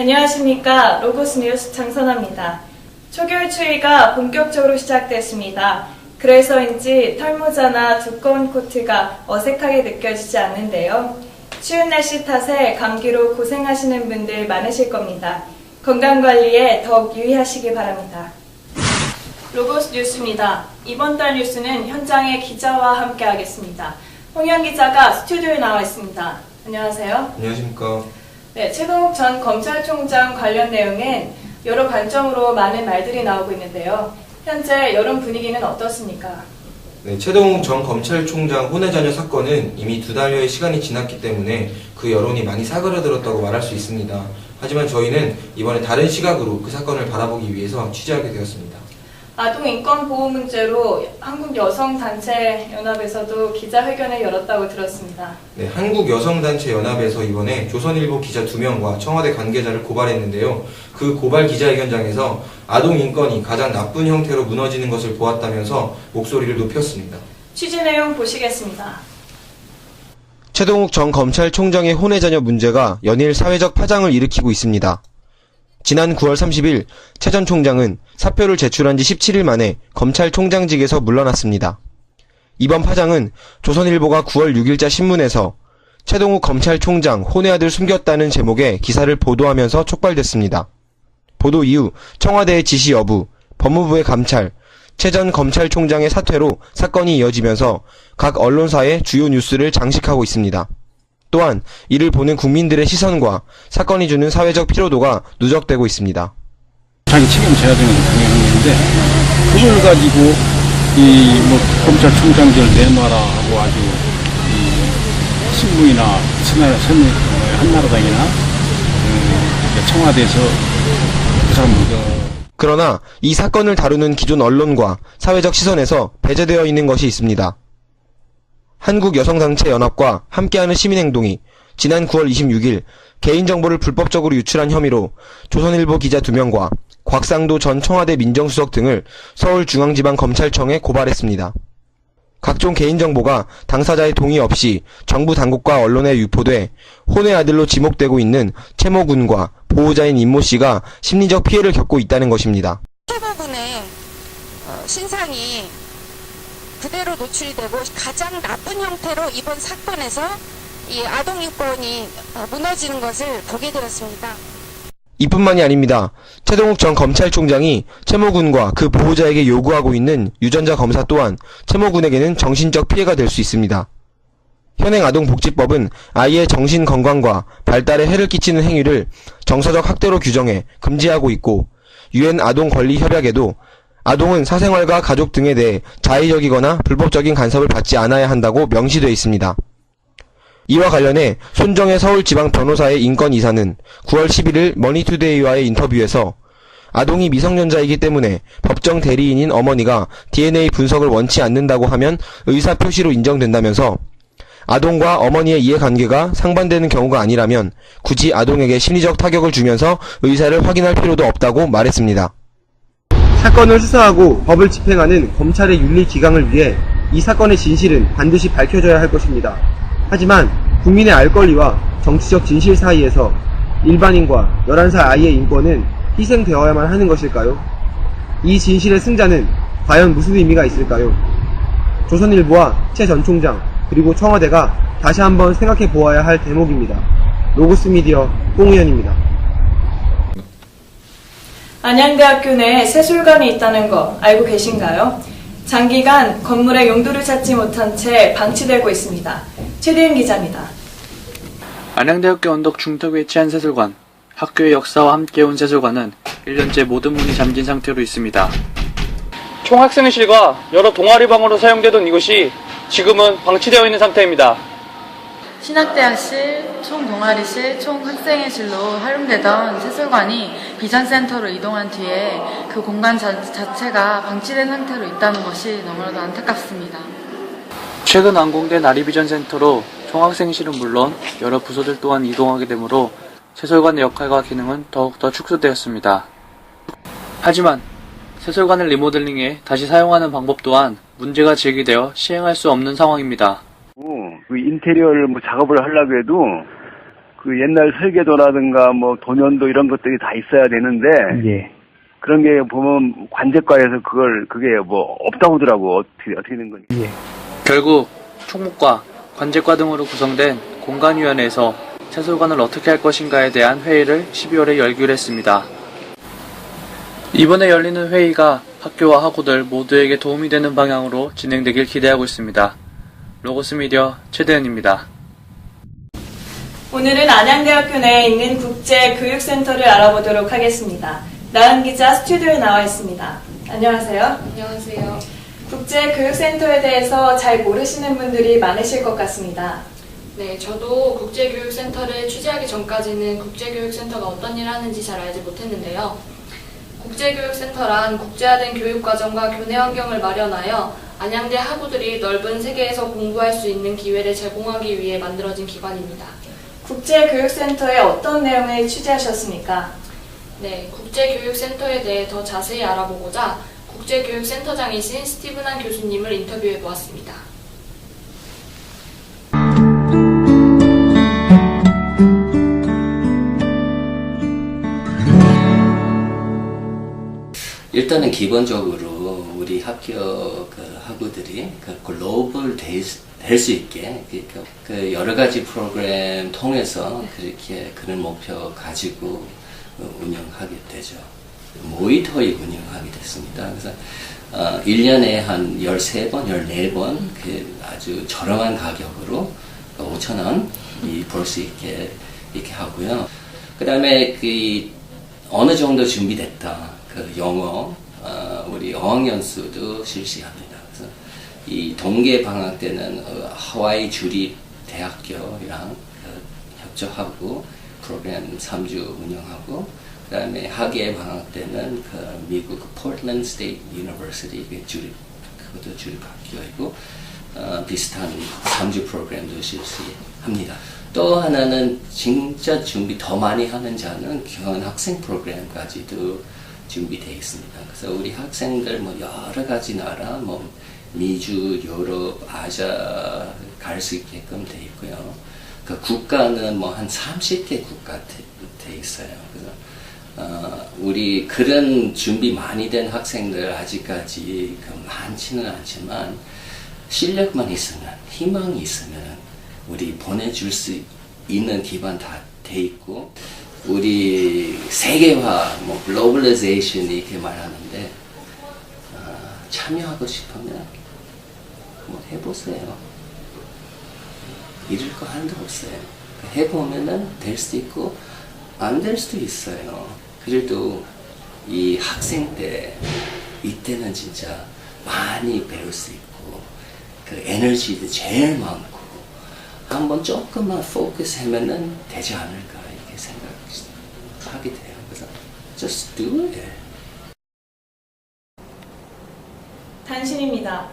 안녕하십니까. 로고스 뉴스 장선아입니다. 초겨울 추위가 본격적으로 시작됐습니다. 그래서인지 털모자나 두꺼운 코트가 어색하게 느껴지지 않는데요. 추운 날씨 탓에 감기로 고생하시는 분들 많으실 겁니다. 건강관리에 더욱 유의하시기 바랍니다. 로고스 뉴스입니다. 이번 달 뉴스는 현장의 기자와 함께 하겠습니다. 홍현 기자가 스튜디오에 나와 있습니다. 안녕하세요. 안녕하십니까. 네, 최동욱 전 검찰총장 관련 내용엔 여러 관점으로 많은 말들이 나오고 있는데요. 현재 여론 분위기는 어떻습니까? 네, 최동욱 전 검찰총장 혼외 자녀 사건은 이미 두 달여의 시간이 지났기 때문에 그 여론이 많이 사그라들었다고 말할 수 있습니다. 하지만 저희는 이번에 다른 시각으로 그 사건을 바라보기 위해서 취재하게 되었습니다. 아동 인권 보호 문제로 한국 여성 단체 연합에서도 기자회견을 열었다고 들었습니다. 네, 한국 여성 단체 연합에서 이번에 조선일보 기자 두 명과 청와대 관계자를 고발했는데요. 그 고발 기자회견장에서 아동 인권이 가장 나쁜 형태로 무너지는 것을 보았다면서 목소리를 높였습니다. 취재 내용 보시겠습니다. 최동욱 전 검찰총장의 혼외 자녀 문제가 연일 사회적 파장을 일으키고 있습니다. 지난 9월 30일 최 전 총장은 사표를 제출한 지 17일 만에 검찰총장직에서 물러났습니다. 이번 파장은 조선일보가 9월 6일자 신문에서 최동욱 검찰총장 혼외 아들 숨겼다는 제목의 기사를 보도하면서 촉발됐습니다. 보도 이후 청와대의 지시 여부, 법무부의 감찰, 최 전 검찰총장의 사퇴로 사건이 이어지면서 각 언론사의 주요 뉴스를 장식하고 있습니다. 또한 이를 보는 국민들의 시선과 사건이 주는 사회적 피로도가 누적되고 있습니다. 자기 책임 져야 되는 건 당연한 건데 그걸 가지고 이 뭐 검찰총장들 내놔라 하고 아주 이 신문이나 선 한나라당이나 음, 청와대에서 그 사람 그 그러나 이 사건을 다루는 기존 언론과 사회적 시선에서 배제되어 있는 것이 있습니다. 한국여성단체연합과 함께하는 시민행동이 지난 9월 26일 개인정보를 불법적으로 유출한 혐의로 조선일보 기자 2명과 곽상도 전 청와대 민정수석 등을 서울중앙지방검찰청에 고발했습니다. 각종 개인정보가 당사자의 동의 없이 정부 당국과 언론에 유포돼 혼의 아들로 지목되고 있는 최모 군과 보호자인 임모 씨가 심리적 피해를 겪고 있다는 것입니다. 최고군의 어, 신상이 그대로 노출이 되고 가장 나쁜 형태로 이번 사건에서 이 아동 인권이 어, 무너지는 것을 보게 되었습니다. 이뿐만이 아닙니다. 최동욱 전 검찰총장이 최모 군과 그 보호자에게 요구하고 있는 유전자 검사 또한 최모 군에게는 정신적 피해가 될 수 있습니다. 현행 아동복지법은 아이의 정신 건강과 발달에 해를 끼치는 행위를 정서적 학대로 규정해 금지하고 있고 유엔 아동 권리 협약에도 아동은 사생활과 가족 등에 대해 자의적이거나 불법적인 간섭을 받지 않아야 한다고 명시되어 있습니다. 이와 관련해 손정혜 서울지방 변호사의 인권이사는 9월 11일 머니투데이와의 인터뷰에서 아동이 미성년자이기 때문에 법정 대리인인 어머니가 DNA 분석을 원치 않는다고 하면 의사 표시로 인정된다면서 아동과 어머니의 이해관계가 상반되는 경우가 아니라면 굳이 아동에게 심리적 타격을 주면서 의사를 확인할 필요도 없다고 말했습니다. 사건을 수사하고 법을 집행하는 검찰의 윤리 기강을 위해 이 사건의 진실은 반드시 밝혀져야 할 것입니다. 하지만 국민의 알 권리와 정치적 진실 사이에서 일반인과 11살 아이의 인권은 희생되어야만 하는 것일까요? 이 진실의 승자는 과연 무슨 의미가 있을까요? 조선일보와 최 전 총장 그리고 청와대가 다시 한번 생각해 보아야 할 대목입니다. 로고스 미디어 꽁우현입니다. 안양대학교 내에 세술관이 있다는 거 알고 계신가요? 장기간 건물의 용도를 찾지 못한 채 방치되고 있습니다. 최대은 기자입니다. 안양대학교 언덕 중턱 위치한 세술관. 학교의 역사와 함께 온 세술관은 1년째 모든 문이 잠긴 상태로 있습니다. 총학생회실과 여러 동아리 방으로 사용되던 이곳이 지금은 방치되어 있는 상태입니다. 신학대학실, 총동아리실, 총학생회실로 활용되던 세술관이 비전센터로 이동한 뒤에 그 공간 자, 자체가 방치된 상태로 있다는 것이 너무나도 안타깝습니다. 최근 완공된 아리비전 센터로 총학생실은 물론 여러 부서들 또한 이동하게 되므로 세술관의 역할과 기능은 더욱더 축소되었습니다. 하지만 세술관을 리모델링해 다시 사용하는 방법 또한 문제가 제기되어 시행할 수 없는 상황입니다. 그 인테리어를 뭐 작업을 하려고 해도 그 옛날 설계도라든가 뭐 도면도 이런 것들이 다 있어야 되는데 예. 그런 게 보면 관제과에서 그걸 그게 뭐 없다고 하더라고 어떻게 어떻게 된 건지. 결국 총무과, 관제과 등으로 구성된 공간위원회에서 채소관을 어떻게 할 것인가에 대한 회의를 12월에 열기로 했습니다. 이번에 열리는 회의가 학교와 학우들 모두에게 도움이 되는 방향으로 진행되길 기대하고 있습니다. 로고스 미디어 최대현입니다. 오늘은 안양대학교 내에 있는 국제교육센터를 알아보도록 하겠습니다. 나은 기자 스튜디오에 나와 있습니다. 안녕하세요. 안녕하세요. 국제교육센터에 대해서 잘 모르시는 분들이 많으실 것 같습니다. 네, 저도 국제교육센터를 취재하기 전까지는 국제교육센터가 어떤 일을 하는지 잘 알지 못했는데요. 국제교육센터란 국제화된 교육과정과 교내 환경을 마련하여 안양대 학우들이 넓은 세계에서 공부할 수 있는 기회를 제공하기 위해 만들어진 기관입니다. 국제교육센터에 어떤 내용을 취재하셨습니까? 네, 국제교육센터에 대해 더 자세히 알아보고자 국제교육센터장이신 스티븐한 교수님을 인터뷰해 보았습니다. 일단은 기본적으로 우리 학교 그 학우들이 그 글로벌 될 수 있게 그 여러 가지 프로그램 통해서 그렇게 그런 목표 가지고 어, 운영하게 되죠. 모이터이 운영하게 됐습니다. 그래서 어, 1년에 한 13번, 14번 그 아주 저렴한 가격으로 5천원 볼수 있게 이렇게 하고요. 그 다음에 그 어느 정도 준비됐다. 그 영어, 어, 우리 어학연수도 실시합니다. 그래서 이 동계 방학 때는 어, 하와이 주립 대학교랑 그 협조하고 프로그램 3주 운영하고 그 다음에 학예 방학 때는 그 미국 포틀랜드 스테이트 유니버시티 그 주립 그것도 주립 학교이고 어, 비슷한 3주 프로그램도 실시합니다. 또 하나는 진짜 준비 더 많이 하는 자는 교환 학생 프로그램까지도 준비되어 있습니다. 그래서 우리 학생들 뭐 여러 가지 나라, 뭐 미주, 유럽, 아시아 갈 수 있게끔 돼 있고요. 그 국가는 뭐 한 30개 국가 돼, 돼 있어요. 그래서 어, 우리 그런 준비 많이 된 학생들 아직까지 그 많지는 않지만 실력만 있으면 희망이 있으면 우리 보내줄 수 있는 기반 다 돼 있고 우리 세계화, 뭐 글로벌리제이션 이렇게 말하는데 어, 참여하고 싶으면 뭐 해보세요. 잃을 거 하나도 없어요. 해보면은 될 수도 있고 안 될 수도 있어요. 그래도 이 학생 때 이때는 진짜 많이 배울 수 있고 그 에너지도 제일 많고 한번 조금만 포커스 하면은 되지 않을까 이렇게 생각하게 돼요. 그래서 just do it. 단신입니다.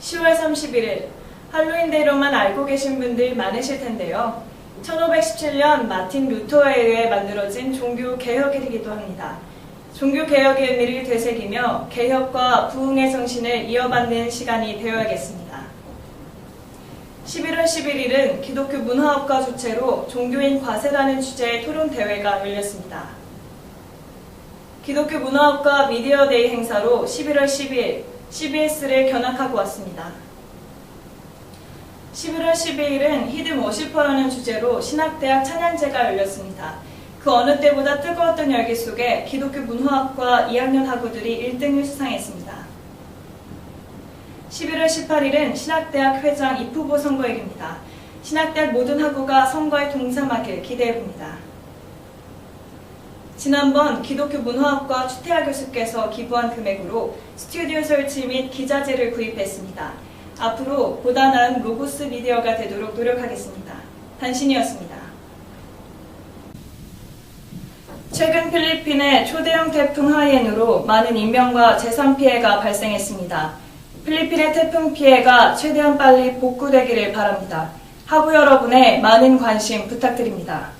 10월 31일 할로윈 데이로만 알고 계신 분들 많으실 텐데요. 1517년 마틴 루터에 의해 만들어진 종교 개혁일이기도 합니다. 종교 개혁의 의미를 되새기며 개혁과 부흥의 정신을 이어받는 시간이 되어야겠습니다. 11월 11일은 기독교 문화학과 주최로 종교인 과세라는 주제의 토론 대회가 열렸습니다. 기독교 문화학과 미디어 데이 행사로 11월 12일 CBS를 견학하고 왔습니다. 11월 12일은 히든 워시퍼라는 주제로 신학대학 찬양제가 열렸습니다. 그 어느 때보다 뜨거웠던 열기 속에 기독교 문화학과 2학년 학우들이 1등을 수상했습니다. 11월 18일은 신학대학 회장 입후보 선거일입니다. 신학대학 모든 학우가 선거에 동참하길 기대해봅니다. 지난번 기독교 문화학과 추태하 교수께서 기부한 금액으로 스튜디오 설치 및 기자재를 구입했습니다. 앞으로 보다 나은 로고스 미디어가 되도록 노력하겠습니다. 단신이었습니다. 최근 필리핀의 초대형 태풍 하이엔으로 많은 인명과 재산 피해가 발생했습니다. 필리핀의 태풍 피해가 최대한 빨리 복구되기를 바랍니다. 하부 여러분의 많은 관심 부탁드립니다.